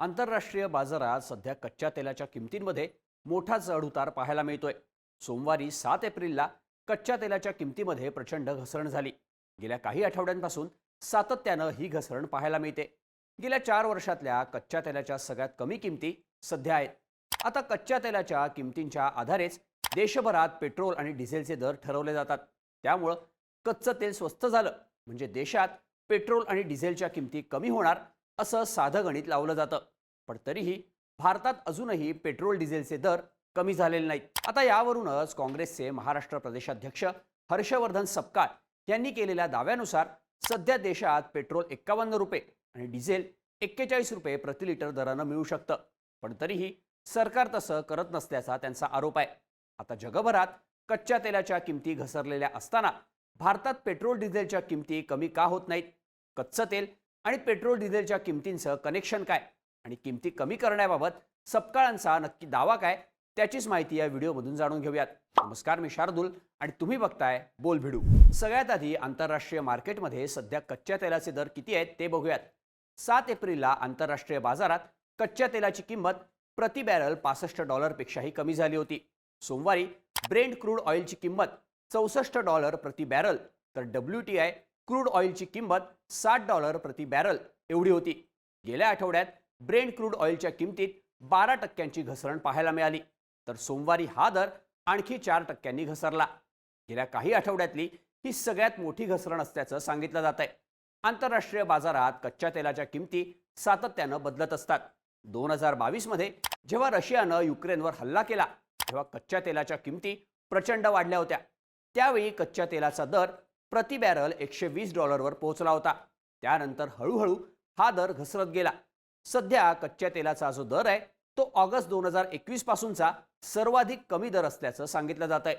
आंतरराष्ट्रीय बाजारात सध्या कच्च्या तेलाच्या किमतींमध्ये मोठा चढउतार पाहायला मिळतोय. सोमवारी सात एप्रिलला कच्च्या तेलाच्या किमतीमध्ये प्रचंड घसरण झाली. गेल्या काही आठवड्यांपासून सातत्यानं ही घसरण पाहायला मिळते. गेल्या चार वर्षातल्या कच्च्या तेलाच्या सगळ्यात कमी किमती सध्या आहेत. आता कच्च्या तेलाच्या किमतींच्या आधारेच देशभरात पेट्रोल आणि डिझेलचे दर ठरवले जातात. त्यामुळं कच्चं तेल स्वस्त झालं. म्हणजे देशात पेट्रोल आणि डिझेलच्या किमती कमी होणार असं साधं गणित लावलं जातं. पण तरीही भारतात अजूनही पेट्रोल डिझेलचे दर कमी झालेले नाहीत. आता यावरूनच काँग्रेसचे महाराष्ट्र प्रदेशाध्यक्ष हर्षवर्धन सपकाळ यांनी केलेल्या दाव्यानुसार सध्या देशात पेट्रोल एक्कावन्न रुपये आणि डिझेल एक्केचाळीस रुपये प्रति लिटर दरानं मिळू शकतं. पण तरीही सरकार तसं करत नसल्याचा त्यांचा आरोप आहे. आता जगभरात कच्च्या तेलाच्या किमती घसरलेल्या असताना भारतात पेट्रोल डिझेलच्या किमती कमी का होत नाहीत? कच्चं तेल आणि पेट्रोल डिझेलच्या किमतींचं कनेक्शन काय आणि किमती कमी करण्याबाबत सपकाळांचा नक्की दावा काय त्याचीच माहिती या व्हिडिओमधून जाणून घेऊयात. नमस्कार मी शार्दूल आणि तुम्ही बघताय बोल भिडू. सगळ्यात आधी आंतरराष्ट्रीय मार्केटमध्ये सध्या कच्च्या तेलाचे दर किती आहेत ते बघूयात. सात एप्रिलला आंतरराष्ट्रीय बाजारात कच्च्या तेलाची किंमत प्रति बॅरल पासष्ट डॉलरपेक्षाही कमी झाली होती. सोमवारी ब्रेंड क्रूड ऑइलची किंमत चौसष्ट डॉलर प्रति बॅरल तर डब्ल्यू टी आय क्रूड ऑइलची किंमत साठ डॉलर प्रति बॅरल एवढी होती. गेल्या आठवड्यात ब्रेंड क्रूड ऑइलच्या किमतीत बारा टक्क्यांची घसरण पाहायला मिळाली. तर सोमवारी हा दर आणखी चार टक्क्यांनी घसरला. गेल्या काही आठवड्यातली ही सगळ्यात मोठी घसरण असल्याचं सांगितलं जात आहे आंतरराष्ट्रीय बाजारात कच्च्या तेलाच्या किमती सातत्यानं बदलत असतात. दोन हजार बावीसमध्ये जेव्हा रशियानं युक्रेनवर हल्ला केला तेव्हा कच्च्या तेलाच्या किमती प्रचंड वाढल्या होत्या. त्यावेळी कच्च्या तेलाचा दर प्रति बॅरल एकशे वीस डॉलरवर पोहोचला होता. त्यानंतर हळूहळू हा दर घसरत गेला. सध्या कच्च्या तेलाचा जो दर आहे तो ऑगस्ट दोन हजार एकवीस पासूनचा सर्वाधिक कमी दर असल्याचं सांगितलं जात आहे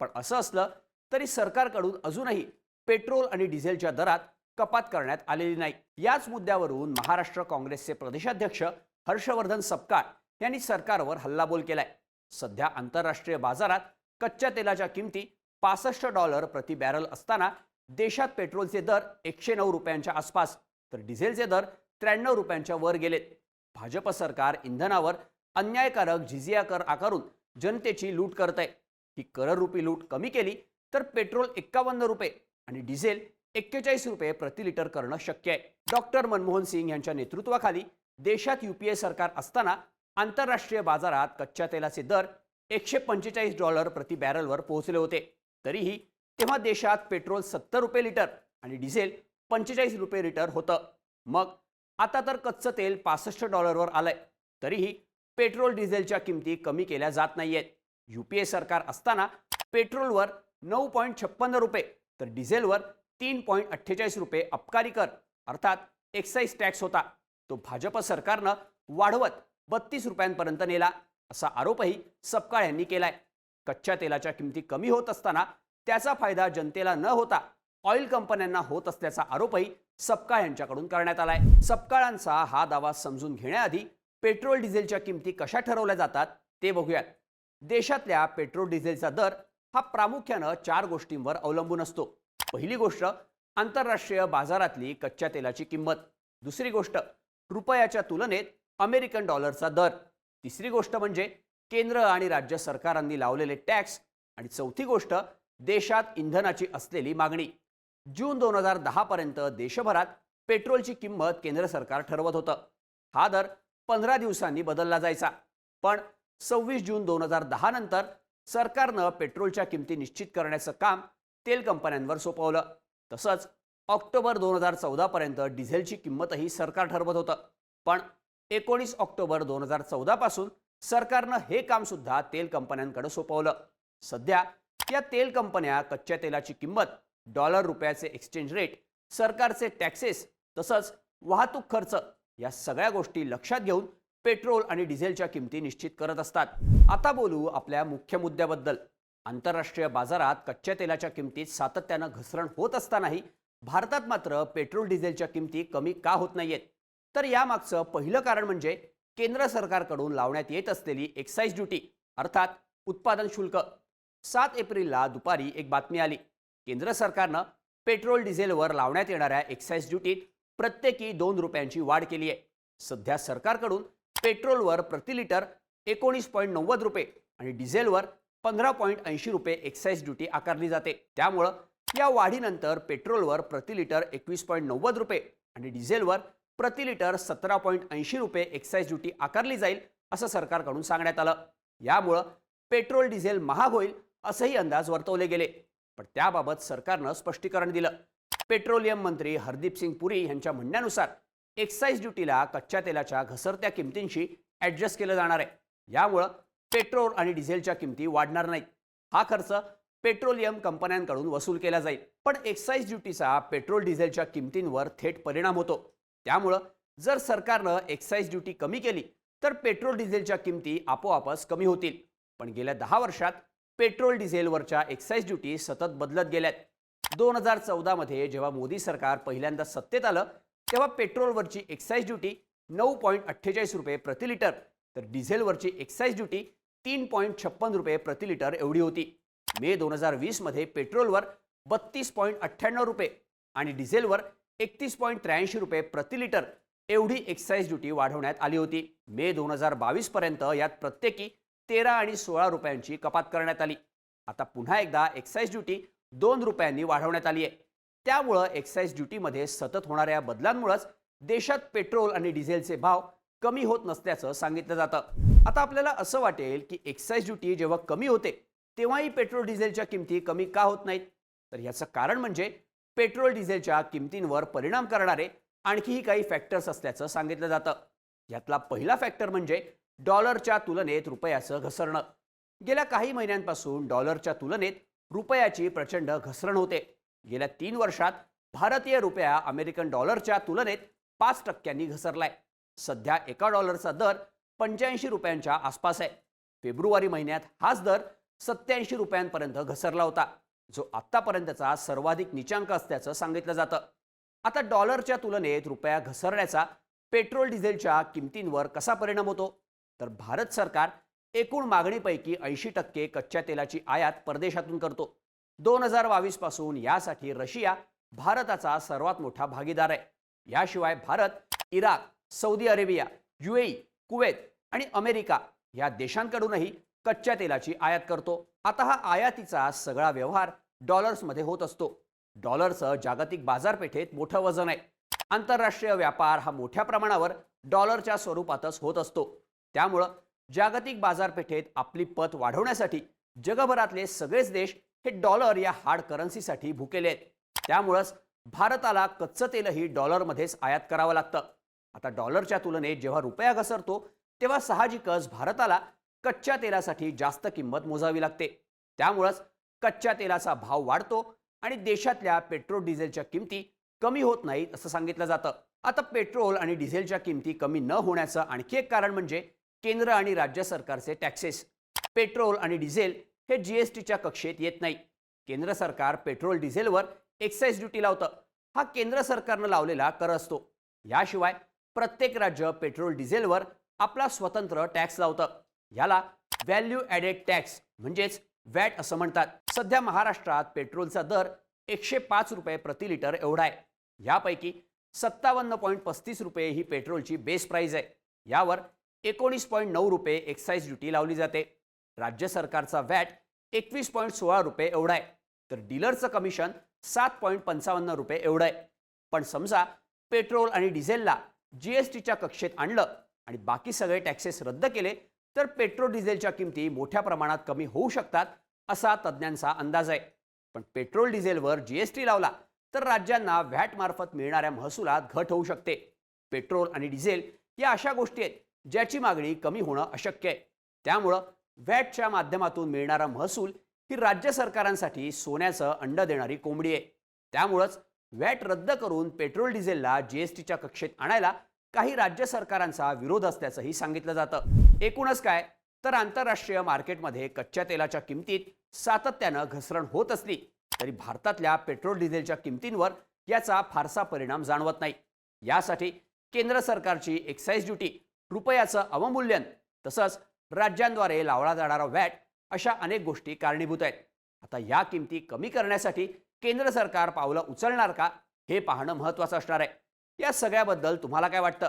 पण असं असलं तरी सरकारकडून अजूनही पेट्रोल आणि डिझेलच्या दरात कपात करण्यात आलेली नाही. याच मुद्द्यावरून महाराष्ट्र काँग्रेसचे प्रदेशाध्यक्ष हर्षवर्धन सपकाळ यांनी सरकारवर हल्लाबोल केलाय. सध्या आंतरराष्ट्रीय बाजारात कच्च्या तेलाच्या किमती पासष्ट डॉलर प्रति बॅरल असताना देशात पेट्रोलचे दर एकशे नऊ रुपयांच्या आसपास तर डिझेलचे दर त्र्याण्णव रुपयांच्या वर गेलेत. भाजप सरकार इंधनावर अन्यायकारक झिझिया कर आकारून जनतेची लूट करत आहे ही कररूपी लूट कमी केली तर पेट्रोल एक्कावन्न रुपये आणि डिझेल एक्केचाळीस रुपये प्रति लिटर करणं शक्य आहे. डॉक्टर मनमोहन सिंग यांच्या नेतृत्वाखाली देशात युपीए सरकार असताना आंतरराष्ट्रीय बाजारात कच्च्या तेलाचे दर एकशे पंचेचाळीस डॉलर प्रति बॅरलवर पोहोचले होते. तरीही तेव्हा देशात पेट्रोल सत्तर रुपये लिटर आणि डिझेल पंचेचाळीस रुपये लिटर होतं. मग आता तर कच्चं तेल पासष्ट डॉलरवर आलंय. तरीही पेट्रोल डिझेलच्या किमती कमी केल्या जात नाहीयेत. युपीए सरकार असताना पेट्रोलवर नऊ पॉईंट छप्पन्न रुपये तर डिझेलवर तीन पॉईंट अठ्ठेचाळीस रुपये अबकारी कर अर्थात एक्साईज टॅक्स होता. तो भाजप सरकारनं वाढवत बत्तीस रुपयांपर्यंत नेला असा आरोपही सपकाळ यांनी केलाय. कच्च्या तेलाच्या किमती कमी होत असताना त्याचा फायदा जनतेला न होता ऑइल कंपन्यांना होत असल्याचा आरोपही सपकाळ यांच्याकडून करण्यात आलाय. सपकाळांचा हा दावा समजून घेण्याआधी पेट्रोल डिझेलच्या किमती कशा ठरवल्या जातात ते बघूयात. देशातल्या पेट्रोल डिझेलचा दर हा प्रामुख्यानं चार गोष्टींवर अवलंबून असतो. पहिली गोष्ट आंतरराष्ट्रीय बाजारातली कच्च्या तेलाची किंमत. दुसरी गोष्ट रुपयाच्या तुलनेत अमेरिकन डॉलरचा दर. तिसरी गोष्ट म्हणजे केंद्र आणि राज्य सरकारांनी लावलेले टॅक्स आणि चौथी गोष्ट देशात इंधनाची असलेली मागणी. जून दोन हजार दहापर्यंत देशभरात पेट्रोलची किंमत केंद्र सरकार ठरवत होतं. हा दर पंधरा दिवसांनी बदलला जायचा. पण सव्वीस जून दोन हजार दहा नंतर सरकारनं पेट्रोलच्या किमती निश्चित करण्याचं काम तेल कंपन्यांवर सोपवलं. तसंच ऑक्टोबर दोन हजार चौदापर्यंत डिझेलची किंमतही सरकार ठरवत होतं. पण एकोणीस ऑक्टोबर दोन हजार चौदापासून सरकारनं हे काम सुद्धा तेल कंपन्यांकडे सोपवलं. सध्या या तेल कंपन्या कच्च्या तेलाची किंमत डॉलर रुपयाचे एक्सचेंज रेट सरकारचे टॅक्सेस तसंच वाहतूक खर्च या सगळ्या गोष्टी लक्षात घेऊन पेट्रोल आणि डिझेलच्या किमती निश्चित करत असतात. आता बोलू आपल्या मुख्य मुद्द्याबद्दल. आंतरराष्ट्रीय बाजारात कच्च्या तेलाच्या किमतीत सातत्यानं घसरण होत असतानाही भारतात मात्र पेट्रोल डिझेलच्या किमती कमी का होत नाहीयेत? तर यामागचं पहिलं कारण म्हणजे केंद्र सरकारकडून लावण्यात येत असलेली एक्साईज ड्युटी अर्थात उत्पादन शुल्क. सात एप्रिलला दुपारी एक बातमी आली. केंद्र सरकारनं पेट्रोल डिझेलवर लावण्यात येणाऱ्या एक्साईज ड्युटीत प्रत्येकी दोन रुपयांची वाढ केली आहे. सध्या सरकारकडून पेट्रोलवर प्रति लिटर एकोणीस पॉईंट नव्वद रुपये आणि डिझेलवर पंधरा पॉईंट ऐंशी रुपये एक्साईज ड्युटी आकारली जाते. त्यामुळं या वाढीनंतर पेट्रोलवर प्रति लिटर एकवीस पॉईंट नव्वद रुपये आणि डिझेलवर प्रति लिटर सतरा पॉईंट ऐंशी रुपये एक्साईज ड्युटी आकारली जाईल असं सरकारकडून सांगण्यात आलं. यामुळं पेट्रोल डिझेल महाग होईल असंही अंदाज वर्तवले गेले. पण त्याबाबत सरकारनं स्पष्टीकरण दिलं. पेट्रोलियम मंत्री हरदीप सिंग पुरी यांच्या म्हणण्यानुसार एक्साईज ड्युटीला कच्च्या तेलाच्या घसरत्या किमतींशी ॲडजस्ट केलं जाणार आहे. यामुळं पेट्रोल आणि डिझेलच्या किमती वाढणार नाहीत. हा खर्च पेट्रोलियम कंपन्यांकडून वसूल केला जाईल. पण एक्साईज ड्युटीचा पेट्रोल डिझेलच्या किमतींवर थेट परिणाम होतो. त्यामुळं जर सरकारनं एक्साईज ड्युटी कमी केली तर पेट्रोल डिझेलच्या किमती आपोआपच कमी होतील. पण गेल्या दहा वर्षात पेट्रोल डिझेलवरच्या एक्साईज ड्युटी सतत बदलत गेल्यात. दोन हजार चौदामध्ये जेव्हा मोदी सरकार पहिल्यांदा सत्तेत आलं तेव्हा पेट्रोलवरची एक्साईज ड्युटी नऊ पॉईंट अठ्ठेचाळीस रुपये प्रति लिटर तर डिझेलवरची एक्साईज ड्युटी तीन पॉईंट छप्पन रुपये प्रति लिटर एवढी होती. मे दोन हजार वीसमध्ये पेट्रोलवर बत्तीस पॉईंट अठ्ठ्याण्णव रुपये आणि डिझेलवर एकतीस पॉईंट त्र्याऐंशी रुपये प्रति लिटर एवढी एक्साईज ड्युटी वाढवण्यात आली होती. मे दोन हजार बावीसपर्यंत यात प्रत्येकी तेरा आणि सोळा रुपयांची कपात करण्यात आली. आता पुन्हा एकदा एक्साईज ड्युटी दोन रुपयांनी वाढवण्यात आली आहे. त्यामुळं एक्साईज ड्युटीमध्ये सतत होणाऱ्या बदलांमुळेच देशात पेट्रोल आणि डिझेलचे भाव कमी होत नसल्याचं सांगितलं जातं. आता आपल्याला असं वाटेल की एक्साईज ड्युटी जेव्हा कमी होते तेव्हाही पेट्रोल डिझेलच्या किमती कमी का होत नाहीत? तर याचं कारण म्हणजे पेट्रोल डिझेलच्या किमतींवर परिणाम करणारे आणखीही काही फॅक्टर्स असल्याचं सांगितलं जातं. यातला पहिला फॅक्टर म्हणजे डॉलरच्या तुलनेत रुपयाचं घसरणं. गेल्या काही महिन्यांपासून डॉलरच्या तुलनेत रुपयाची प्रचंड घसरण होते. गेल्या तीन वर्षात भारतीय रुपया अमेरिकन डॉलरच्या तुलनेत पाच टक्क्यांनी घसरलाय. सध्या एका डॉलरचा दर पंच्याऐंशी रुपयांच्या आसपास आहे. फेब्रुवारी महिन्यात हाच दर सत्याऐंशी रुपयांपर्यंत घसरला होता. जो आत्तापर्यंतचा सर्वाधिक निचांक असल्याचं सांगितलं जातं. आता डॉलरच्या तुलनेत रुपया घसरण्याचा पेट्रोल डिझेलच्या किमतींवर कसा परिणाम होतो? तर भारत सरकार एकूण मागणीपैकी ऐंशी टक्के कच्च्या तेलाची आयात परदेशातून करतो. दोन हजार बावीसपासून यासाठी रशिया भारताचा सर्वात मोठा भागीदार आहे. याशिवाय Bharat Iraq Saudi Arabia UAE Kuwait आणि अमेरिका या देशांकडूनही कच्च्या तेलाची आयात करतो. आता हा आयातीचा सगळा व्यवहार डॉलर्समध्ये होत असतो. डॉलरचं जागतिक बाजारपेठेत मोठं वजन आहे. आंतरराष्ट्रीय व्यापार हा मोठ्या प्रमाणावर डॉलरच्या स्वरूपातच होत असतो. त्यामुळं जागतिक बाजारपेठेत आपली पत वाढवण्यासाठी जगभरातले सगळेच देश हे डॉलर या हार्ड करन्सीसाठी भुकेले आहेत. त्यामुळंच भारताला कच्चं तेलही डॉलरमध्येच आयात करावं लागतं. आता डॉलरच्या तुलनेत जेव्हा रुपया घसरतो तेव्हा साहजिकच भारताला कच्च्या तेलासाठी जास्त किंमत मोजावी लागते. त्यामुळंच कच्च्या तेलाचा भाव वाढतो आणि देशातल्या पेट्रोल डिझेलच्या किमती कमी होत नाहीत असं सांगितलं जातं. आता पेट्रोल आणि डिझेलच्या किमती कमी न होण्याचं आणखी एक कारण म्हणजे केंद्र आणि राज्य सरकारचे टॅक्सेस. पेट्रोल आणि डिझेल हे जीएसटीच्या कक्षेत येत नाही. केंद्र सरकार पेट्रोल डिझेलवर एक्साईज ड्युटी लावतं. हा केंद्र सरकारनं लावलेला कर असतो. याशिवाय प्रत्येक राज्य पेट्रोल डिझेलवर आपला स्वतंत्र टॅक्स लावतं. याला व्हॅल्यू ॲडेड टॅक्स म्हणजेच वॅट असं म्हणतात. सध्या महाराष्ट्रात पेट्रोलचा दर एकशे पाच रुपये प्रति लिटर एवढा आहे. यापैकी सत्तावन्न पॉईंट पस्तीस रुपये ही पेट्रोलची बेस प्राईज आहे. यावर एकोणीस पॉईंट नऊ रुपये एक्साईज ड्युटी लावली जाते. राज्य सरकारचा वॅट एकवीस पॉईंट सोळा रुपये एवढा आहे. तर डीलरचं कमिशन सात पॉईंट पंचावन्न रुपये एवढं आहे. पण समजा पेट्रोल आणि डिझेलला जी एस टीच्या कक्षेत आणलं आणि बाकी सगळे टॅक्सेस रद्द केले तर पेट्रोल डिझेलच्या किमती मोठ्या प्रमाणात कमी होऊ शकतात असा तज्ज्ञांचा अंदाज आहे. पण पेट्रोल डिझेलवर जीएसटी लावला तर राज्यांना व्हॅटमार्फत मिळणाऱ्या महसुलात घट होऊ शकते. पेट्रोल आणि डिझेल या अशा गोष्टी आहेत ज्याची मागणी कमी होणं अशक्य आहे. त्यामुळं व्हॅटच्या माध्यमातून मिळणारा महसूल ही राज्य सरकारांसाठी सोन्याचं अंड देणारी कोंबडी आहे. त्यामुळंच व्हॅट रद्द करून पेट्रोल डिझेलला जीएसटीच्या कक्षेत आणायला काही राज्य सरकारांचा विरोध असल्याचंही सांगितलं जातं. एकूणच काय? तर आंतरराष्ट्रीय मार्केटमध्ये कच्च्या तेलाच्या किमतीत सातत्यानं घसरण होत असली तरी भारतातल्या पेट्रोल डिझेलच्या किमतींवर याचा फारसा परिणाम जाणवत नाही. यासाठी केंद्र सरकारची एक्साईज ड्युटी रुपयाचं अवमूल्यन तसंच राज्यांद्वारे लावला जाणारा वॅट अशा अनेक गोष्टी कारणीभूत आहेत. आता या किमती कमी करण्यासाठी केंद्र सरकार पावलं उचलणार का हे पाहणं महत्त्वाचं असणार आहे. या सगळ्याबद्दल तुम्हाला काय वाटतं?